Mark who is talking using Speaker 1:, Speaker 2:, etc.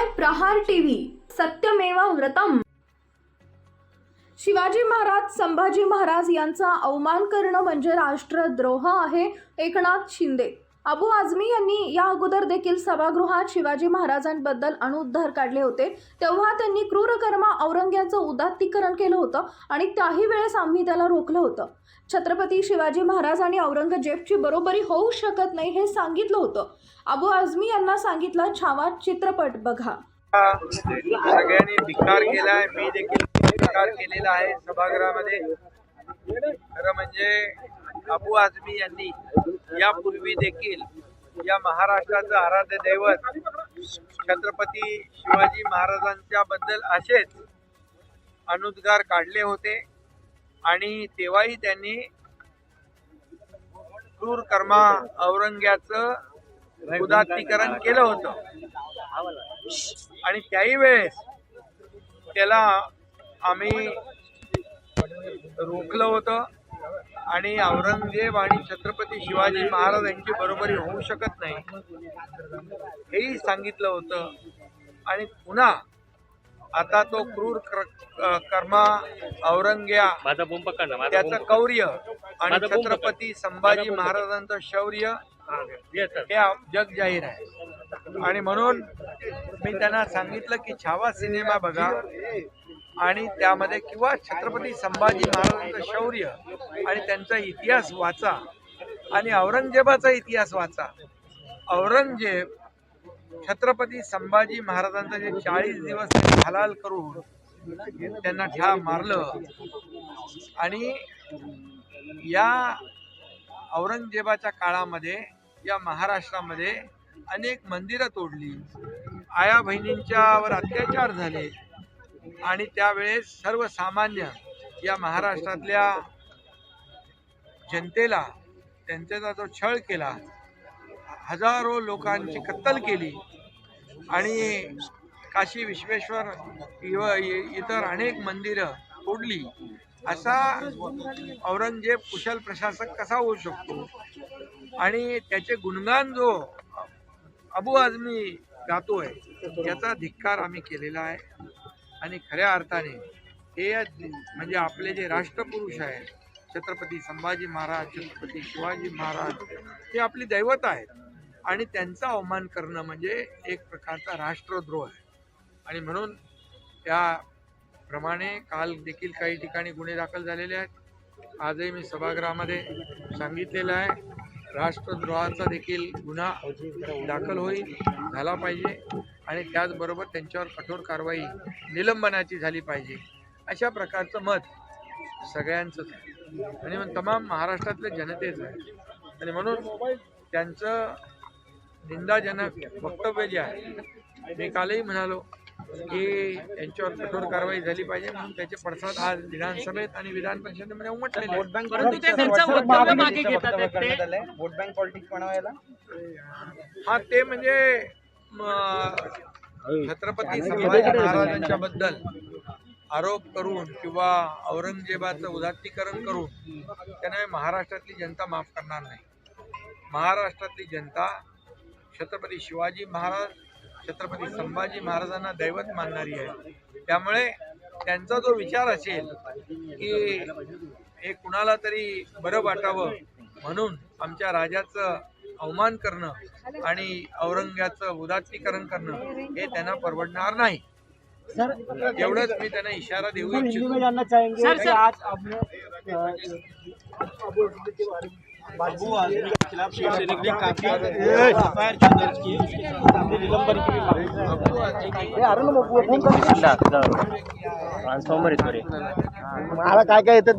Speaker 1: पाहताय प्रहार टीव्ही. सत्यमेवा व्रतम. शिवाजी महाराज संभाजी महाराज यांचा अवमान करणं म्हणजे राष्ट्रद्रोह आहे एकनाथ शिंदे. अबू आझमी यांनी या अगोदर देखील सभागृहात शिवाजी महाराजांबद्दल अणुद्धार काढले होते. तेव्हा त्यांनी क्रूरकर्मा औरंग्याचं उदात्तीकरण केलं होतं आणि त्याही वेळेस आम्ही त्याला रोखलं होतं. छत्रपती शिवाजी महाराज आणि औरंगजेबची बरोबरी होऊ शकत नाही हे सांगितलं होतं. अबू आझमी यांना सांगितलं छावा चित्रपट बघा.
Speaker 2: सगळ्यांनी धिक्कार केलाय. मी देखील धिक्कार केलेला आहे सभागृहामध्ये. खरं म्हणजे अबू आझमी यांनी यापूर्वी देखील या महाराष्ट्राचं आराध्य दैवत छत्रपती शिवाजी महाराजांच्या बद्दल असेच अनुद्गार काढले होते आणि तेव्हाही त्यांनी क्रूर कर्मा औरंग्याचं उदात्तीकरण केलं होतं. आणि त्याही वेळेस त्याला आम्ही रोखलं होतं. आणि औरंगजेब आणि छत्रपती शिवाजी महाराज यांची बरोबरी होऊ शकत नाही. हेही सांगितलं होतं. आणि पुन्हा आता तो क्रूर कर्मा औरंग्या त्याचं कौर्य आणि छत्रपती संभाजी महाराजांचं शौर्य हे जग जाहीर आहे. आणि म्हणून मी त्यांना सांगितलं की छावा सिनेमा बघा. आणि त्यामध्ये किंवा छत्रपती संभाजी महाराजांचं शौर्य आणि त्यांचा इतिहास वाचा आणि औरंगजेबाचा इतिहास वाचा. औरंगजेब छत्रपती संभाजी महाराजांचा जे चाळीस दिवस हलाल करून त्यांना ठार मारलं आणि या औरंगजेबाच्या काळामध्ये या महाराष्ट्रामध्ये अनेक मंदिरं तोडली. आया बहिणींच्यावर अत्याचार झाले. आणि त्यावेळेस सर्वसामान्य या महाराष्ट्रातल्या जनतेला त्यांचा जो छळ केला हजारो लोकांची कत्तल केली आणि काशी विश्वेश्वर इव इतर अनेक मंदिरं तोडली असा औरंगजेब कुशल प्रशासक कसा होऊ शकतो? आणि त्याचे गुणगान जो अबू आझमी गातोय याचा धिक्कार आम्ही केलेला आहे. आणि खऱ्या अर्थाने हे म्हणजे आपले जे राष्ट्रपुरुष आहेत छत्रपती संभाजी महाराज छत्रपती शिवाजी महाराज हे आपली दैवत आहेत. आणि त्यांचा अवमान करणं म्हणजे एक प्रकारचा राष्ट्रद्रोह आहे. आणि म्हणून त्याप्रमाणे काल देखील काही ठिकाणी गुन्हे दाखल झालेले आहेत. आजही मी सभागृहामध्ये सांगितलेलं आहे. राष्ट्रद्रोहाचा देखील गुन्हा दाखल होईल झाला पाहिजे आणि त्याचबरोबर त्यांच्यावर कठोर कारवाई निलंबनाची झाली पाहिजे. अशा प्रकारचं मत सगळ्यांचंच आहे. आणि मग तमाम महाराष्ट्रातल्या जनतेचं आहे. आणि म्हणून त्यांचं निंदाजनक वक्तव्य जे आहे मी कालही म्हणालो की यांच्यावर कठोर कारवाई झाली पाहिजे म्हणून त्याचे पडसाद आज विधानसभेत आणि विधान परिषदेमध्ये उमटलेले
Speaker 3: ते.
Speaker 4: वोट बँक पॉलिटिक्स बनवायला
Speaker 2: हा ते म्हणजे छत्रपती संभाजी महाराजांच्या बद्दल आरोप करून किंवा औरंगजेबाचं उदात्तीकरण करून त्यांना महाराष्ट्रातली जनता माफ करणार नाही. महाराष्ट्रातली जनता छत्रपती शिवाजी महाराज छत्रपती संभाजी महाराजांना दैवत मानणारी आहे त्यामुळे त्यांचा जो विचार असेल की हे कुणाला तरी बरं वाटावं म्हणून आमच्या राजाचं अवमान करणं आणि औरंग्याचं उदात्तीकरण करणं हे त्यांना परवडणार नाही
Speaker 4: सर
Speaker 2: एवढंच मी त्यांना इशारा देऊ इच्छितो।
Speaker 4: आज आपने अ, अबू आजमी के खिलाफ शिवसैनिक ने काफी एफआईआर जो दर्ज की उसके साथ आपने निलंबन की भी मांग की। अरुण मग फोन कर।
Speaker 3: ट्रान्सफॉर्मर येतो रे
Speaker 4: मला काय काय येतं ते